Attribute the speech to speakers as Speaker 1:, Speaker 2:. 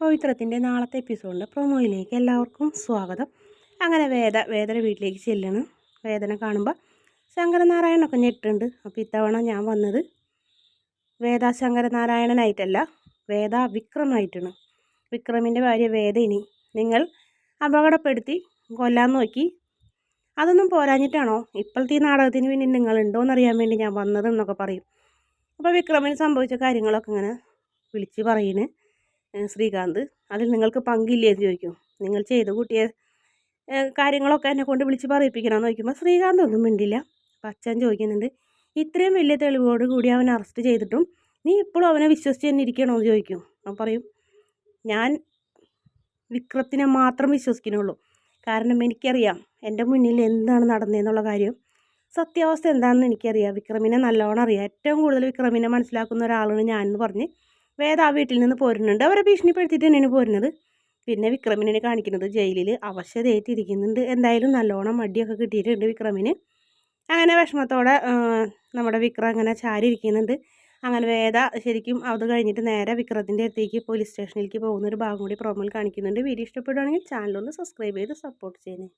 Speaker 1: പവിത്രത്തിന്റെ നാളത്തെ എപ്പിസോഡിന്റെ പ്രൊമോയിലേക്ക് എല്ലാവർക്കും സ്വാഗതം. അങ്ങനെ വേദ വേദന വീട്ടിലേക്ക് ചെല്ലണം. വേദന കാണുമ്പോൾ ശങ്കരനാരായണനൊക്കെ ഞെട്ടുണ്ട്. അപ്പോൾ ഇത്തവണ ഞാൻ വന്നത് വേദ ശങ്കരനാരായണനായിട്ടല്ല വേദ വിക്രമായിട്ടാണ്. വിക്രമിന്റെ ഭാര്യ വേദ ഇനി നിങ്ങൾ അപകടപ്പെടുത്തി കൊല്ലാൻ നോക്കി. അതൊന്നും പോരാഞ്ഞിട്ടാണോ? ഇപ്പോഴത്തെ ഈ നാടകത്തിന് വേണ്ടി നിങ്ങളുണ്ടോയെന്നറിയാൻ വേണ്ടി ഞാൻ വന്നതെന്നൊക്കെ പറയും. അപ്പോൾ വിക്രമിന് സംഭവിച്ച കാര്യങ്ങളൊക്കെ ഇങ്ങനെ വിളിച്ച് പറയുന്നു ശ്രീകാന്ത് അതിൽ നിങ്ങൾക്ക് പങ്കില്ലേ എന്ന് ചോദിക്കും. നിങ്ങൾ ചെയ്ത് കൂട്ടിയ കാര്യങ്ങളൊക്കെ എന്നെ കൊണ്ട് വിളിച്ച് പറയിപ്പിക്കണമെന്ന് ചോദിക്കുമ്പോൾ ശ്രീകാന്ത് ഒന്നും മിണ്ടില്ല. അപ്പം അച്ഛൻ ചോദിക്കുന്നുണ്ട് ഇത്രയും വലിയ തെളിവോട് കൂടി അവൻ അറസ്റ്റ് ചെയ്തിട്ടും നീ ഇപ്പോഴും അവനെ വിശ്വസിച്ച് തന്നെ ഇരിക്കണമെന്ന് ചോദിക്കും. അവൻ പറയും ഞാൻ വിക്രത്തിനെ മാത്രം വിശ്വസിക്കുന്നുള്ളൂ. കാരണം എനിക്കറിയാം എന്റെ മുന്നിൽ എന്താണ് നടന്നതെന്നുള്ള കാര്യം. സത്യാവസ്ഥ എന്താണെന്ന് എനിക്കറിയാം. വിക്രമിനെ നല്ലോണം അറിയാം. ഏറ്റവും കൂടുതൽ വിക്രമിനെ മനസ്സിലാക്കുന്ന ഒരാളാണ് ഞാനെന്ന് പറഞ്ഞ് വേദ ആ വീട്ടിൽ നിന്ന് പോരുന്നുണ്ട്. അവരെ ഭീഷണിപ്പെടുത്തിയിട്ട് തന്നെയാണ് പോരുന്നത്. പിന്നെ വിക്രമിനെ കാണിക്കുന്നത്. ജയിലിൽ അവശതയേറ്റിരിക്കുന്നുണ്ട്. എന്തായാലും നല്ലോണം മടിയൊക്കെ കിട്ടിയിട്ടുണ്ട് വിക്രമിന്. അങ്ങനെ വിഷമത്തോടെ നമ്മുടെ വിക്രം അങ്ങനെ ചാരി ഇരിക്കുന്നുണ്ട് അങ്ങനെ വേദ ശരിക്കും അത് കഴിഞ്ഞിട്ട് നേരെ വിക്രത്തിന്റെ അടുത്തേക്ക് പോലീസ് സ്റ്റേഷനിലേക്ക് പോകുന്ന ഒരു ഭാഗം കൂടി പ്രൊമോയിൽ കാണിക്കുന്നുണ്ട്. വീഡിയോ ഇഷ്ടപ്പെടുകയാണെങ്കിൽ ചാനലൊന്ന് സബ്സ്ക്രൈബ് ചെയ്ത് സപ്പോർട്ട് ചെയ്യുന്നത്